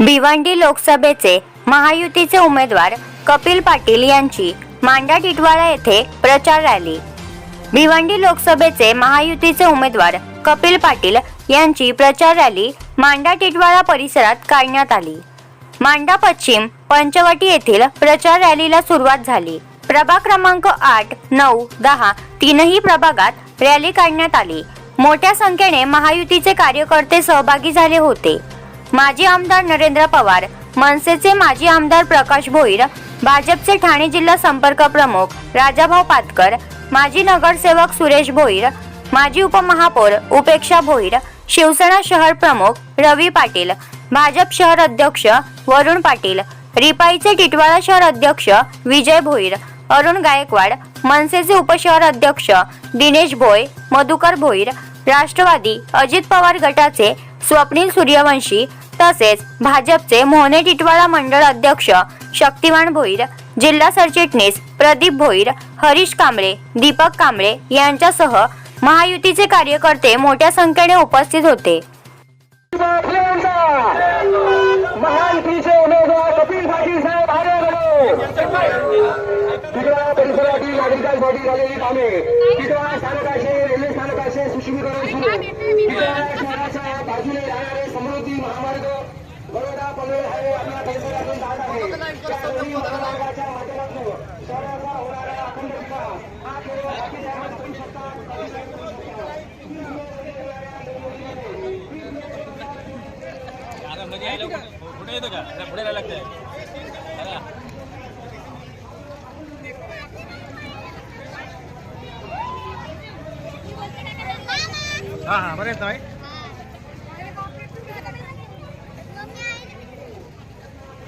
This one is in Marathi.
भिवंडी लोकसभेचे महायुतीचे उमेदवार कपिल पाटील यांची मांडा टिटवाळा येथे प्रचार रॅली. भिवंडी लोकसभेचे महायुतीचे उमेदवार कपिल पाटील यांची प्रचार रॅली मांडा टिटवाळा परिसरात काढण्यात आली. मांडा पश्चिम पंचवटी येथील प्रचार रॅलीला सुरुवात झाली. प्रभाग क्रमांक आठ नऊ दहा तीनही प्रभागात रॅली काढण्यात आली. मोठ्या संख्येने महायुतीचे कार्यकर्ते सहभागी झाले होते. माजी आमदार नरेंद्र पवार मनसेचे माजी आमदार प्रकाश भोईर भाजपचे ठाणे जिल्हा संपर्क प्रमुख राजाभाऊ पातकर माजी नगरसेवक सुरेश भोईर माजी उपमहापौर उपेक्षा भोईर शिवसेना शहर प्रमुख रवी पाटील भाजप शहर अध्यक्ष वरुण पाटील रिपाईचे टिटवाळा शहर अध्यक्ष विजय भोईर अरुण गायकवाड मनसेचे उपशहर अध्यक्ष दिनेश भोय मधुकर भोईर राष्ट्रवादी अजित पवार गटाचे स्वप्नील सूर्यवंशी तसेच भाजपचे मोहने टिटवाळा मंडळ अध्यक्ष शक्तिवान भोईर जिल्हा सरचिटणीस प्रदीप भोईर हरीश कांबळे दीपक कांबळे यांच्यासह महायुतीचे कार्यकर्ते मोठ्या संख्येने उपस्थित होते. महामार्ग बरोडा पनवेल हायवे आपल्या परिसरातून जात आहे. त्या दोन्ही महामार्गाच्या माध्यमातून शहराचा होणारा अखंड विकास हा केवळ बाकीच्या करू शकतात आता मध्ये आलं कुठे कुठे येतो का? पुढे राहायला लागतंय. हा हा बरं येतो हा ना